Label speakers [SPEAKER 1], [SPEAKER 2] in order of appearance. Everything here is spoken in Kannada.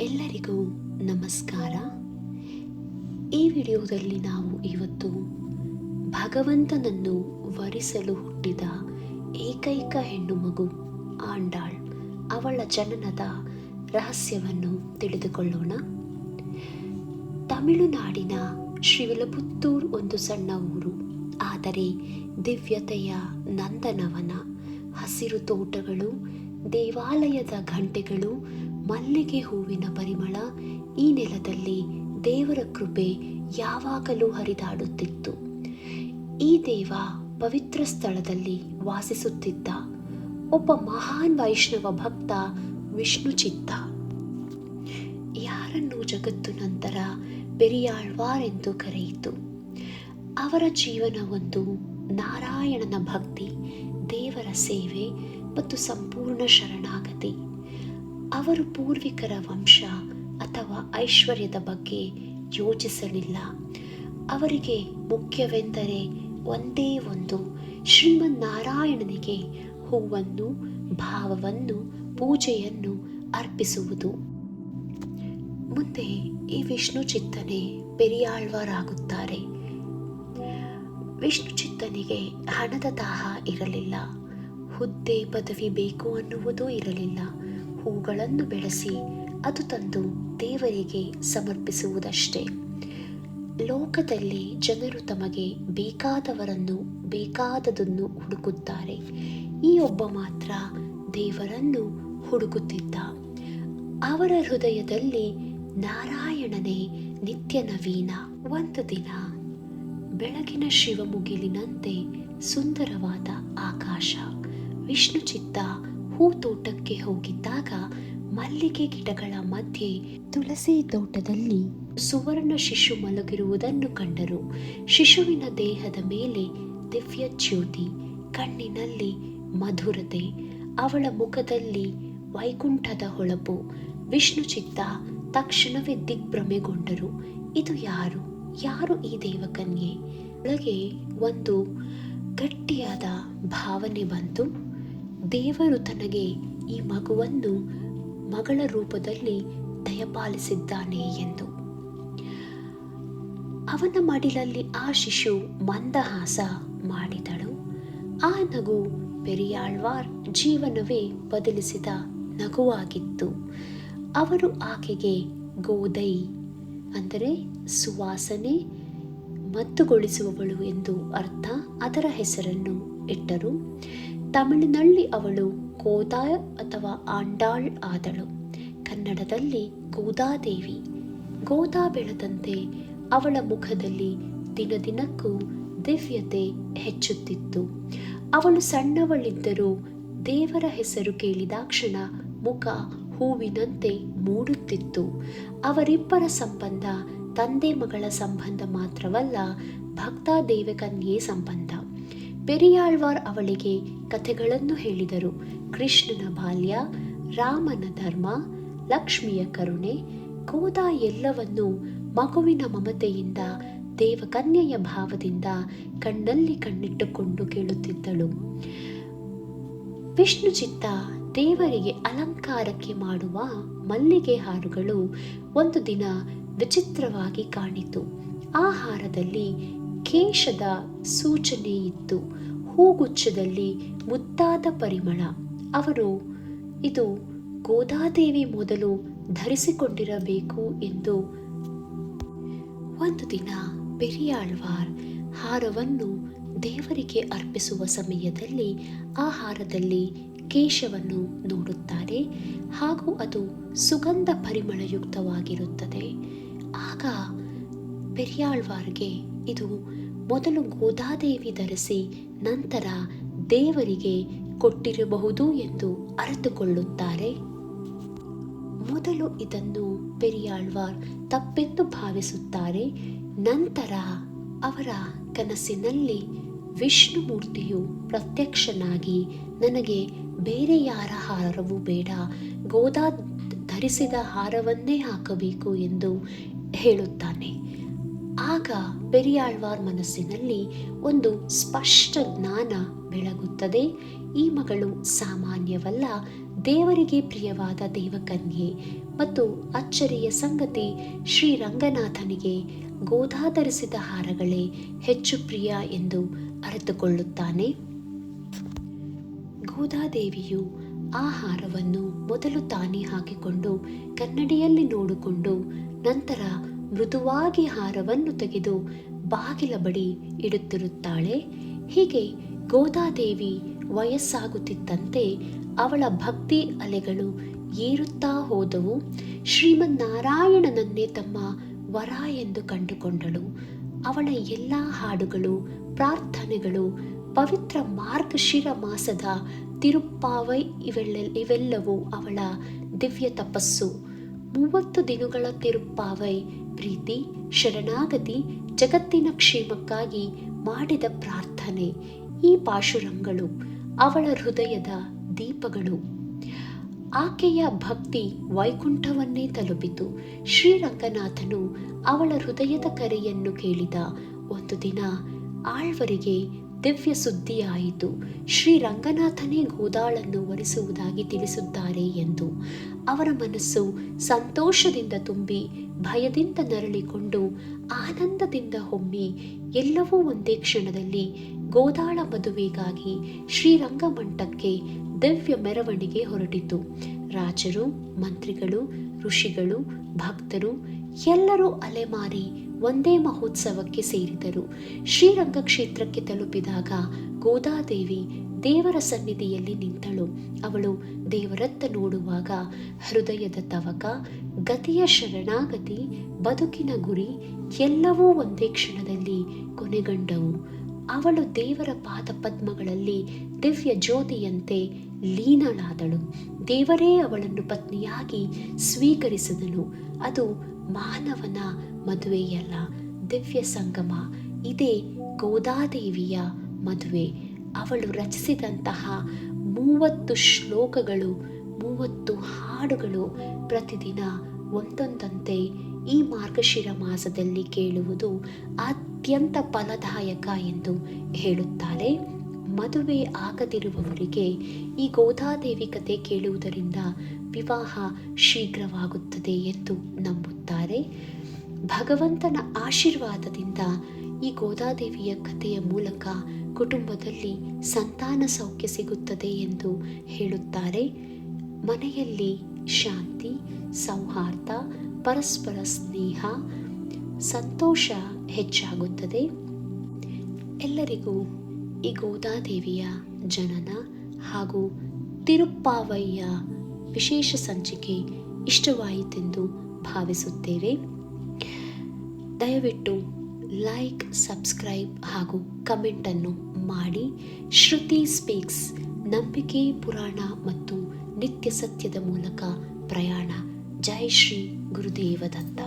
[SPEAKER 1] ಎಲ್ಲರಿಗೂ ನಮಸ್ಕಾರ. ಈ ವಿಡಿಯೋದಲ್ಲಿ ನಾವು ಇವತ್ತು ಭಗವಂತನನ್ನು ವರಿಸಲು ಹುಟ್ಟಿದ ಏಕೈಕ ಹೆಣ್ಣು ಮಗು ಆಂಡಾಳ್ ಅವಳ ಜನನದ ರಹಸ್ಯವನ್ನು ತಿಳಿದುಕೊಳ್ಳೋಣ. ತಮಿಳುನಾಡಿನ ಶ್ರೀವಿಲಪುತ್ತೂರ್ ಒಂದು ಸಣ್ಣ ಊರು. ಆದರೆ ದಿವ್ಯತೆಯ ನಂದನವನ ಹಸಿರು ತೋಟಗಳು, ದೇವಾಲಯದ ಘಂಟೆಗಳು ಮಲ್ಲಿಗೆ ಹೂವಿನ ಪರಿಮಳ ಈ ನೆಲದಲ್ಲಿ ದೇವರ ಕೃಪೆ ಯಾವಾಗಲೂ ಹರಿದಾಡುತ್ತಿತ್ತು. ಈ ದೇವ ಪವಿತ್ರ ಸ್ಥಳದಲ್ಲಿ ವಾಸಿಸುತ್ತಿದ್ದ ಒಬ್ಬ ಮಹಾನ್ ವೈಷ್ಣವ ಭಕ್ತ ವಿಷ್ಣು ಚಿತ್ತ ಯಾರನ್ನು ಜಗತ್ತು ನಂತರ ಪೆರಿಯಾಳ್ವಾರ್ ಎಂದು ಕರೆಯಿತು. ಅವರ ಜೀವನ ಒಂದು ನಾರಾಯಣನ ಭಕ್ತಿ, ದೇವರ ಸೇವೆ ಮತ್ತು ಸಂಪೂರ್ಣ ಶರಣಾಗತಿ. ಅವರು ಪೂರ್ವಿಕರ ವಂಶ ಅಥವಾ ಐಶ್ವರ್ಯದ ಬಗ್ಗೆ ಯೋಚಿಸಲಿಲ್ಲ. ಅವರಿಗೆ ಮುಖ್ಯವೆಂದರೆ ಒಂದೇ ಒಂದು ಶ್ರೀಮನ್ನಾರಾಯಣನಿಗೆ ಹೂವನ್ನು, ಭಾವವನ್ನು, ಪೂಜೆಯನ್ನು ಅರ್ಪಿಸುವುದು. ಮುಂದೆ ಈ ವಿಷ್ಣು ಚಿತ್ತನೆ ಪೆರಿಯಾಳ್ವರಾಗುತ್ತಾರೆ ವಿಷ್ಣು ಚಿತ್ತನಿಗೆ ಹಣದ ದಾಹ ಇರಲಿಲ್ಲ. ಹುದ್ದೆ ಪದವಿ ಬೇಕು ಅನ್ನುವುದೂ ಇರಲಿಲ್ಲ. ಹೂಗಳನ್ನು ಬೆಳೆಸಿ ಅದು ತಂದು ದೇವರಿಗೆ ಸಮರ್ಪಿಸುವುದಷ್ಟೇ. ಲೋಕದಲ್ಲಿ ಜನರು ತಮಗೆ ಬೇಕಾದವರನ್ನು ಬೇಕಾದದನ್ನು ಹುಡುಕುತ್ತಾರೆ. ಈ ಒಬ್ಬ ಮಾತ್ರ ದೇವರನ್ನು ಹುಡುಕುತ್ತಿದ್ದ. ಅವರ ಹೃದಯದಲ್ಲಿ ನಾರಾಯಣನೇ ನಿತ್ಯ ನವೀನ. ಒಂದು ದಿನ ಬೆಳಗಿನ ಶಿವಮುಗಿಲಿನಂತೆ ಸುಂದರವಾದ ಆಕಾಶ, ವಿಷ್ಣು ಚಿತ್ತ ಹೂತೋಟಕ್ಕೆ ಹೋಗಿದ್ದಾಗ ಮಲ್ಲಿಗೆ ಗಿಡಗಳ ಮಧ್ಯೆ ತುಳಸಿ ತೋಟದಲ್ಲಿ ಸುವರ್ಣ ಶಿಶು ಮಲಗಿರುವುದನ್ನು ಕಂಡರು. ಶಿಶುವಿನ ದೇಹದ ಮೇಲೆ ದಿವ್ಯ ಜ್ಯೋತಿ, ಕಣ್ಣಿನಲ್ಲಿ ಮಧುರತೆ, ಅವಳ ಮುಖದಲ್ಲಿ ವೈಕುಂಠದ ಹೊಳಪು, ವಿಷ್ಣು ಚಿತ್ತ ತಕ್ಷಣವೇ ದಿಗ್ಭ್ರಮೆಗೊಂಡರು. ಇದು ಯಾರು? ಯಾರು ಈ ದೇವಕನ್ಯೆ? ಒಳಗೆ ಒಂದು ಗಟ್ಟಿಯಾದ ಭಾವನೆ ಬಂತು. ದೇವರು ತನಗೆ ಈ ಮಗುವನ್ನು ಮಗಳ ರೂಪದಲ್ಲಿ ದಯಪಾಲಿಸಿದ್ದಾನೆ ಎಂದು. ಅವನ ಮಡಿಲಲ್ಲಿ ಆ ಶಿಶು ಮಂದಹಾಸ ಮಾಡಿದಳು. ಆ ನಗು ಪೆರಿಯಾಳ್ವಾರ್ ಜೀವನವೇ ಬದಲಿಸಿದ ನಗುವಾಗಿತ್ತು. ಅವರು ಆಕೆಗೆ ಗೋದೈ ಅಂದರೆ ಸುವಾಸನೆ ಮತ್ತುಗೊಳಿಸುವವಳು ಎಂದು ಅರ್ಥ. ಅದರ ಹೆಸರನ್ನು ಇಟ್ಟರು. ತಮಿಳಿನಲ್ಲಿ ಅವಳು ಗೋದಾ ಅಥವಾ ಆಂಡಾಳ್ ಆದಳು. ಕನ್ನಡದಲ್ಲಿ ಗೋದಾದೇವಿ ಗೋದಾ ಬೆಳೆದಂತೆ ಅವಳ ಮುಖದಲ್ಲಿ ದಿನ ದಿನಕ್ಕೂ ದಿವ್ಯತೆ ಹೆಚ್ಚುತ್ತಿತ್ತು. ಅವಳು ಸಣ್ಣವಳಿದ್ದರೂ ದೇವರ ಹೆಸರು ಕೇಳಿದಾಕ್ಷಣ ಮುಖ ಹೂವಿನಂತೆ ಮೂಡುತ್ತಿತ್ತು. ಅವರಿಬ್ಬರ ಸಂಬಂಧ ತಂದೆ ಮಗಳ ಸಂಬಂಧ ಮಾತ್ರವಲ್ಲ ಭಕ್ತ ಸಂಬಂಧ. ಪೆರಿಯಾಳ್ವಾರ್ ಅವಳಿಗೆ ಕಥೆಗಳನ್ನು ಹೇಳಿದರು. ಕೃಷ್ಣನ ಬಾಲ್ಯ, ರಾಮನ ಧರ್ಮ, ಲಕ್ಷ್ಮಿಯ ಕರುಣೆ ಕೋದಾ ಎಲ್ಲವನ್ನೂ ಮಗುವಿನ ಮಮತೆಯಿಂದ, ದೇವಕನ್ಯೆಯ ಭಾವದಿಂದ ಕಣ್ಣಲ್ಲಿ ಕಣ್ಣಿಟ್ಟುಕೊಂಡು ಕೇಳುತ್ತಿದ್ದಳು. ವಿಷ್ಣು ಚಿತ್ತ ದೇವರಿಗೆ ಅಲಂಕಾರಕ್ಕೆ ಮಾಡುವ ಮಲ್ಲಿಗೆ ಹಾರುಗಳು ಒಂದು ದಿನ ವಿಚಿತ್ರವಾಗಿ ಕಾಣಿತು. ಆ ಹಾರದಲ್ಲಿ ಕೇಶದ ಸೂಚನೆ ಇತ್ತು ಹೂಗುಚ್ಛದಲ್ಲಿ ಮುದ್ದಾದ ಪರಿಮಳ. ಅವರು ಇದು ಗೋದಾದೇವಿ ಮೊದಲು ಧರಿಸಿಕೊಂಡಿರಬೇಕು ಎಂದು ಒಂದು ದಿನ ಪೆರಿಯಾಳ್ವಾರ್ ಹಾರವನ್ನು ದೇವರಿಗೆ ಅರ್ಪಿಸುವ ಸಮಯದಲ್ಲಿ ಆ ಹಾರದಲ್ಲಿ ಕೇಶವನ್ನು ನೋಡುತ್ತಾರೆ ಹಾಗೂ ಅದು ಸುಗಂಧ ಪರಿಮಳಯುಕ್ತವಾಗಿರುತ್ತದೆ. ಆಗ ಪೆರಿಯಾಳ್ವಾರ್ಗೆ ಇದು ಮೊದಲು ಗೋದಾದೇವಿ ಧರಿಸಿ ನಂತರ ದೇವರಿಗೆ ಕೊಟ್ಟಿರಬಹುದು ಎಂದು ಅರಿತುಕೊಳ್ಳುತ್ತಾರೆ. ಮೊದಲು ಇದನ್ನು ಪೆರಿಯಾಳ್ವಾರ್ ತಪ್ಪೆಂದು ಭಾವಿಸುತ್ತಾರೆ. ನಂತರ ಅವರ ಕನಸಿನಲ್ಲಿ ವಿಷ್ಣುಮೂರ್ತಿಯು ಪ್ರತ್ಯಕ್ಷನಾಗಿ, ನನಗೆ ಬೇರೆ ಯಾರ ಹಾರವೂ ಬೇಡ. ಗೋದಾ ಧರಿಸಿದ ಹಾರವನ್ನೇ ಹಾಕಬೇಕು ಎಂದು ಹೇಳುತ್ತಾನೆ. ಆಗ ಪೆರಿಯಾಳ್ವಾರ್ ಮನಸ್ಸಿನಲ್ಲಿ ಒಂದು ಸ್ಪಷ್ಟ ಜ್ಞಾನ ಬೆಳಗುತ್ತದೆ. ಈ ಮಗಳು ಸಾಮಾನ್ಯವಲ್ಲ, ದೇವರಿಗೆ ಪ್ರಿಯವಾದ ದೇವಕನ್ಯೆ ಮತ್ತು ಅಚ್ಚರಿಯ ಸಂಗತಿ ಶ್ರೀರಂಗನಾಥನಿಗೆ ಗೋಧಾಧರಿಸಿದ ಹಾರಗಳೇ ಹೆಚ್ಚು ಪ್ರಿಯ ಎಂದು ಅರಿತುಕೊಳ್ಳುತ್ತಾನೆ. ಗೋಧಾದೇವಿಯು ಆ ಹಾರವನ್ನು ಮೊದಲು ತಾನೇ ಹಾಕಿಕೊಂಡು ಕನ್ನಡಿಯಲ್ಲಿ ನೋಡಿಕೊಂಡು ನಂತರ ಮೃದುವಾಗಿ ಹಾರವನ್ನು ತೆಗೆದು ಬಾಗಿಲ ಬಳಿ ಇಡುತ್ತಿರುತ್ತಾಳೆ. ಹೀಗೆ ಗೋದಾದೇವಿ ವಯಸ್ಸಾಗುತ್ತಿದ್ದಂತೆ ಅವಳ ಭಕ್ತಿ ಅಲೆಗಳು ಏರುತ್ತಾ ಹೋದವು. ಶ್ರೀಮನ್ನಾರಾಯಣನನ್ನೇ ತಮ್ಮ ವರ ಎಂದು ಕಂಡುಕೊಂಡಳು. ಅವಳ ಎಲ್ಲ ಹಾಡುಗಳು, ಪ್ರಾರ್ಥನೆಗಳು, ಪವಿತ್ರ ಮಾರ್ಗಶಿರ ಮಾಸದ ತಿರುಪ್ಪಾವೈ ಇವೆಲ್ಲ ಇವೆಲ್ಲವೂ ಅವಳ ದಿವ್ಯ ತಪಸ್ಸು. ಮೂವತ್ತು ದಿನಗಳ ತಿರುಪ್ಪಾವೈ, ಪ್ರೀತಿ, ಶರಣಾಗತಿ, ಜಗತ್ತಿನ ಕ್ಷೇಮಕ್ಕಾಗಿ ಮಾಡಿದ ಪ್ರಾರ್ಥನೆ. ಈ ಪಾಶುರಂಗಳು ಅವಳ ಹೃದಯದ ದೀಪಗಳು. ಆಕೆಯ ಭಕ್ತಿ ವೈಕುಂಠವನ್ನೇ ತಲುಪಿತು. ಶ್ರೀರಂಗನಾಥನು ಅವಳ ಹೃದಯದ ಕರೆಯನ್ನು ಕೇಳಿದ. ಒಂದು ದಿನ ಆಳ್ವರಿಗೆ ದಿವ್ಯ ಸುದ್ದಿಯಾಯಿತು. ಶ್ರೀರಂಗನಾಥನೇ ಗೋದಾಳನ್ನು ಒರೆಸುವುದಾಗಿ ತಿಳಿಸುತ್ತಾರೆ ಎಂದು. ಅವರ ಮನಸ್ಸು ಸಂತೋಷದಿಂದ ತುಂಬಿ ಭಯದಿಂದ ನರಳಿಕೊಂಡು ಆನಂದದಿಂದ ಹೊಮ್ಮಿ ಎಲ್ಲವೂ ಒಂದೇ ಕ್ಷಣದಲ್ಲಿ ಗೋದಾಳ ಮದುವೆಗಾಗಿ ಶ್ರೀರಂಗಮಂಟಕ್ಕೆ ದಿವ್ಯ ಮೆರವಣಿಗೆ ಹೊರಟಿತು. ರಾಜರು, ಮಂತ್ರಿಗಳು, ಋಷಿಗಳು, ಭಕ್ತರು ಎಲ್ಲರೂ ಅಲೆಮಾರಿ ಒಂದೇ ಮಹೋತ್ಸವಕ್ಕೆ ಸೇರಿದರು. ಶ್ರೀರಂಗ ಕ್ಷೇತ್ರಕ್ಕೆ ತಲುಪಿದಾಗ ಗೋದಾದೇವಿ ದೇವರ ಸನ್ನಿಧಿಯಲ್ಲಿ ನಿಂತಳು. ಅವಳು ದೇವರತ್ತ ನೋಡುವಾಗ ಹೃದಯದ ತವಕ, ಗತಿಯ ಶರಣಾಗತಿ, ಬದುಕಿನ ಗುರಿ ಎಲ್ಲವೂ ಒಂದೇ ಕ್ಷಣದಲ್ಲಿ ಕೊನೆಗಂಡವು. ಅವಳು ದೇವರ ಪಾದಪದ್ಮಗಳಲ್ಲಿ ದಿವ್ಯ ಜ್ಯೋತಿಯಂತೆ ಲೀನಳಾದಳು. ದೇವರೇ ಅವಳನ್ನು ಪತ್ನಿಯಾಗಿ ಸ್ವೀಕರಿಸಿದನು. ಅದು ಮಾನವನ ಮದುವೆಯಲ್ಲ, ದಿವ್ಯ ಸಂಗಮ. ಇದೇ ಗೋದಾದೇವಿಯ ಮದುವೆ. ಅವಳು ರಚಿಸಿದಂತಹ ಮೂವತ್ತು ಶ್ಲೋಕಗಳು, ಮೂವತ್ತು ಹಾಡುಗಳು ಪ್ರತಿದಿನ ಒಂದೊಂದಂತೆ ಈ ಮಾರ್ಗಶಿರ ಮಾಸದಲ್ಲಿ ಕೇಳುವುದು ಅತ್ಯಂತ ಫಲದಾಯಕ ಎಂದು ಹೇಳುತ್ತಾರೆ. ಮದುವೆ ಆಗದಿರುವವರಿಗೆ ಈ ಗೋದಾದೇವಿ ಕತೆ ಕೇಳುವುದರಿಂದ ವಿವಾಹ ಶೀಘ್ರವಾಗುತ್ತದೆ ಎಂದು ನಂಬುತ್ತಾರೆ. ಭಗವಂತನ ಆಶೀರ್ವಾದದಿಂದ ಈ ಗೋದಾದೇವಿಯ ಕಥೆಯ ಮೂಲಕ ಕುಟುಂಬದಲ್ಲಿ ಸಂತಾನ ಸೌಖ್ಯ ಸಿಗುತ್ತದೆ ಎಂದು ಹೇಳುತ್ತಾರೆ. ಮನೆಯಲ್ಲಿ ಶಾಂತಿ, ಸೌಹಾರ್ದ, ಪರಸ್ಪರ ಸ್ನೇಹ, ಸಂತೋಷ ಹೆಚ್ಚಾಗುತ್ತದೆ. ಎಲ್ಲರಿಗೂ ಈ ಗೋದಾದೇವಿಯ ಜನನ ಹಾಗೂ ತಿರುಪ್ಪಾವಯ್ಯ ವಿಶೇಷ ಸಂಚಿಕೆ ಇಷ್ಟವಾಯಿತೆಂದು ಭಾವಿಸುತ್ತೇವೆ. ದಯವಿಟ್ಟು ಲೈಕ್, ಸಬ್ಸ್ಕ್ರೈಬ್ ಹಾಗೂ ಕಮೆಂಟನ್ನು ಮಾಡಿ. ಶ್ರುತಿ ಸ್ಪೀಕ್ಸ್ ನಂಬಿಕೆ, ಪುರಾಣ ಮತ್ತು ನಿತ್ಯ ಸತ್ಯದ ಮೂಲಕ ಪ್ರಯಾಣ. ಜೈ ಶ್ರೀ ಗುರುದೇವ ದತ್ತ